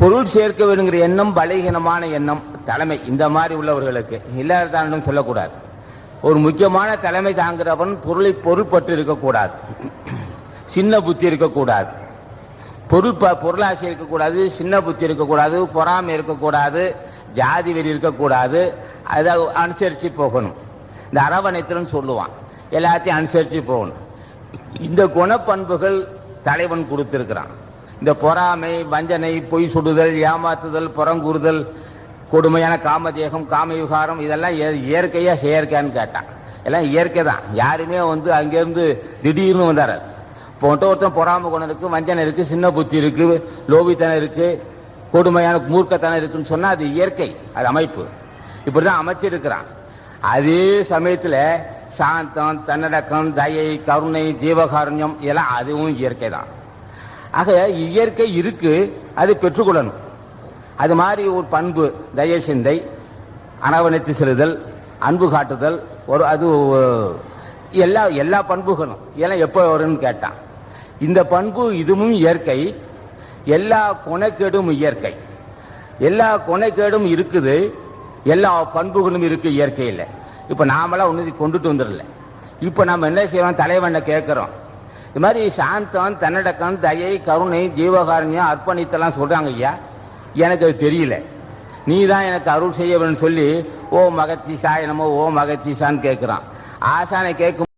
பொருள் சேர்க்க வேணுங்கிற எண்ணம் பலகீனமான எண்ணம் தலைமை இந்த மாதிரி உள்ளவர்களுக்கு. இல்லாததானும் சொல்லக்கூடாது. ஒரு முக்கியமான தலைமை தாங்குகிறவன் பொருளை பொருள்பட்டு இருக்கக்கூடாது. சின்ன புத்தி இருக்கக்கூடாது. பொருள் ப பொருளாசை இருக்கக்கூடாது சின்ன புத்தி இருக்கக்கூடாது பொறாமை இருக்கக்கூடாது ஜாதி வெறி இருக்கக்கூடாது அதை அனுசரித்து போகணும். இந்த அரவணைத்திலும் சொல்லுவான். எல்லாத்தையும் அனுசரித்து போகணும். இந்த குணப்பண்புகள் தலைவன் கொடுத்துருக்கிறான். இந்த பொறாமை வஞ்சனை பொய் சுடுதல் ஏமாத்துதல் புறங்கூறுதல் கொடுமையான காமதேகம் காமவிகாரம் இதெல்லாம் இய- இயற்கையா செயற்கையான்னு கேட்டான். எல்லாம் இயற்கை தான். யாருமே வந்து அங்கேருந்து திடீர்னு வந்தார். இப்போ ஒருத்தன் பொறாமை குணம் இருக்கு வஞ்சனை இருக்கு சின்ன புத்தி இருக்கு லோபித்தனம் இருக்கு கொடுமையான மூர்க்கத்தனம் இருக்குன்னு சொன்னால் அது இயற்கை அது அமைப்பு. இப்படிதான் அமைச்சிருக்கிறான் அதே சமயத்தில் சாந்தம் தன்னடக்கம் தயை கருணை ஜீவகாருண்யம் இதெல்லாம் அதுவும் இயற்கை தான். ஆக இயற்கை இருக்கு அது பெற்றுக்கொள்ளணும். அது மாதிரி ஒரு பண்பு தய சிந்தை அரவணைத்து செல்லுதல் அன்பு காட்டுதல் ஒரு அது எல்லா எல்லா பண்புகளும். எல்லாம் எப்போ வரும்னு கேட்டான். இந்த பண்பு இதுவும் இயற்கை. எல்லா குணக்கேடும் இயற்கை. எல்லா குணக்கேடும் இருக்குது. எல்லா பண்புகளும் இருக்கு இயற்கையில். இப்போ நாமெல்லாம் ஒன்று கொண்டுட்டு வந்துடல. இப்போ நம்ம என்ன செய்யறோம்? தலைவனை கேட்குறோம். இது மாதிரி சாந்தம் தன்னடக்கம் தயை கருணை ஜீவகாரண்யம் அர்ப்பணித்தெல்லாம் சொல்றாங்க ஐயா. எனக்கு அது தெரியல. நீ தான் எனக்கு அருள் செய்ய வேணும்னு சொல்லி ஓ மகத்தீசா என்னமோ ஓ மகத்தீசான்னு கேட்குறான் ஆசானை கேட்கும்